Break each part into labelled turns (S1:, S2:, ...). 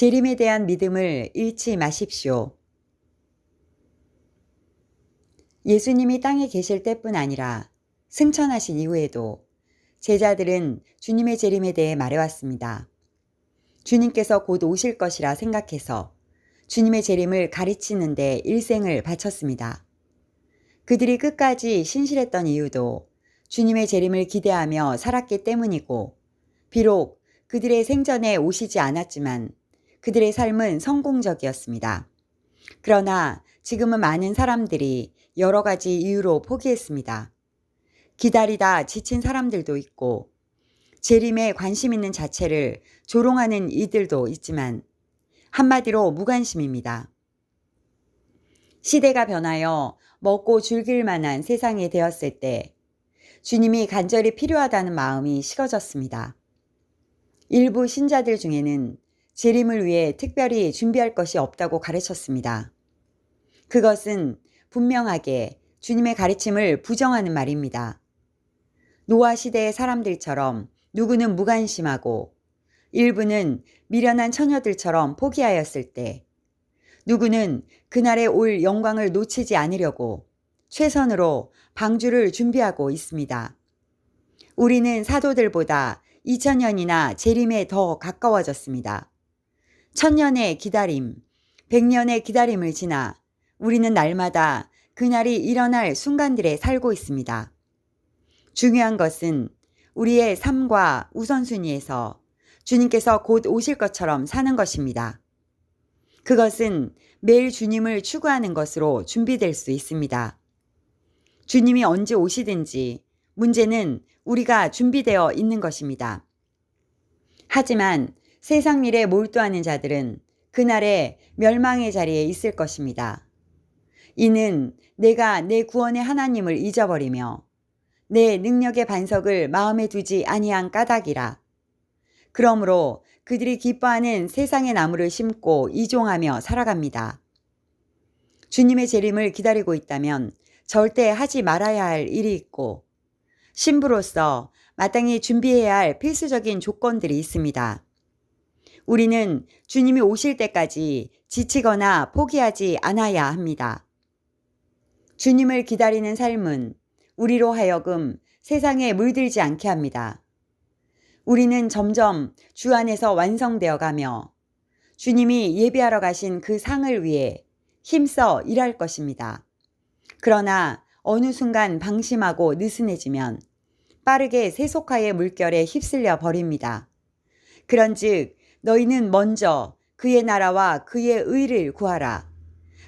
S1: 재림에 대한 믿음을 잃지 마십시오. 예수님이 땅에 계실 때뿐 아니라 승천하신 이후에도 제자들은 주님의 재림에 대해 말해왔습니다. 주님께서 곧 오실 것이라 생각해서 주님의 재림을 가르치는데 일생을 바쳤습니다. 그들이 끝까지 신실했던 이유도 주님의 재림을 기대하며 살았기 때문이고, 비록 그들의 생전에 오시지 않았지만 그들의 삶은 성공적이었습니다. 그러나 지금은 많은 사람들이 여러 가지 이유로 포기했습니다. 기다리다 지친 사람들도 있고, 재림에 관심 있는 자체를 조롱하는 이들도 있지만, 한마디로 무관심입니다. 시대가 변하여 먹고 즐길 만한 세상이 되었을 때, 주님이 간절히 필요하다는 마음이 식어졌습니다. 일부 신자들 중에는 재림을 위해 특별히 준비할 것이 없다고 가르쳤습니다. 그것은 분명하게 주님의 가르침을 부정하는 말입니다. 노아 시대의 사람들처럼 누구는 무관심하고 일부는 미련한 처녀들처럼 포기하였을 때 누구는 그날에 올 영광을 놓치지 않으려고 최선으로 방주를 준비하고 있습니다. 우리는 사도들보다 2000년이나 재림에 더 가까워졌습니다. 천년의 기다림, 백년의 기다림을 지나 우리는 날마다 그날이 일어날 순간들에 살고 있습니다. 중요한 것은 우리의 삶과 우선순위에서 주님께서 곧 오실 것처럼 사는 것입니다. 그것은 매일 주님을 추구하는 것으로 준비될 수 있습니다. 주님이 언제 오시든지 문제는 우리가 준비되어 있는 것입니다. 하지만 세상 일에 몰두하는 자들은 그날에 멸망의 자리에 있을 것입니다. 이는 내가 내 구원의 하나님을 잊어버리며 내 능력의 반석을 마음에 두지 아니한 까닭이라. 그러므로 그들이 기뻐하는 세상의 나무를 심고 이종하며 살아갑니다. 주님의 재림을 기다리고 있다면 절대 하지 말아야 할 일이 있고 신부로서 마땅히 준비해야 할 필수적인 조건들이 있습니다. 우리는 주님이 오실 때까지 지치거나 포기하지 않아야 합니다. 주님을 기다리는 삶은 우리로 하여금 세상에 물들지 않게 합니다. 우리는 점점 주 안에서 완성되어 가며 주님이 예배하러 가신 그 상을 위해 힘써 일할 것입니다. 그러나 어느 순간 방심하고 느슨해지면 빠르게 세속화의 물결에 휩쓸려 버립니다. 그런즉 너희는 먼저 그의 나라와 그의 의를 구하라.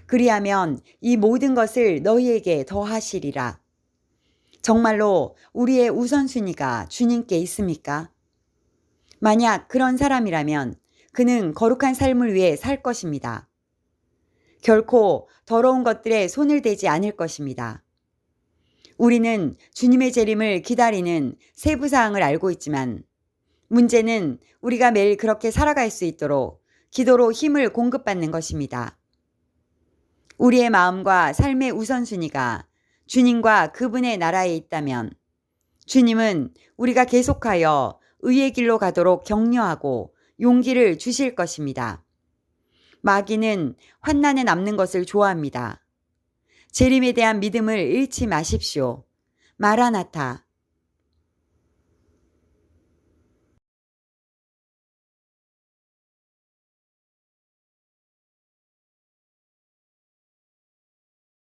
S1: 그리하면 이 모든 것을 너희에게 더하시리라. 정말로 우리의 우선순위가 주님께 있습니까? 만약 그런 사람이라면 그는 거룩한 삶을 위해 살 것입니다. 결코 더러운 것들에 손을 대지 않을 것입니다. 우리는 주님의 재림을 기다리는 세부 사항을 알고 있지만 문제는 우리가 매일 그렇게 살아갈 수 있도록 기도로 힘을 공급받는 것입니다. 우리의 마음과 삶의 우선순위가 주님과 그분의 나라에 있다면 주님은 우리가 계속하여 의의 길로 가도록 격려하고 용기를 주실 것입니다. 마귀는 환난에 남는 것을 좋아합니다. 재림에 대한 믿음을 잃지 마십시오. 마라나타,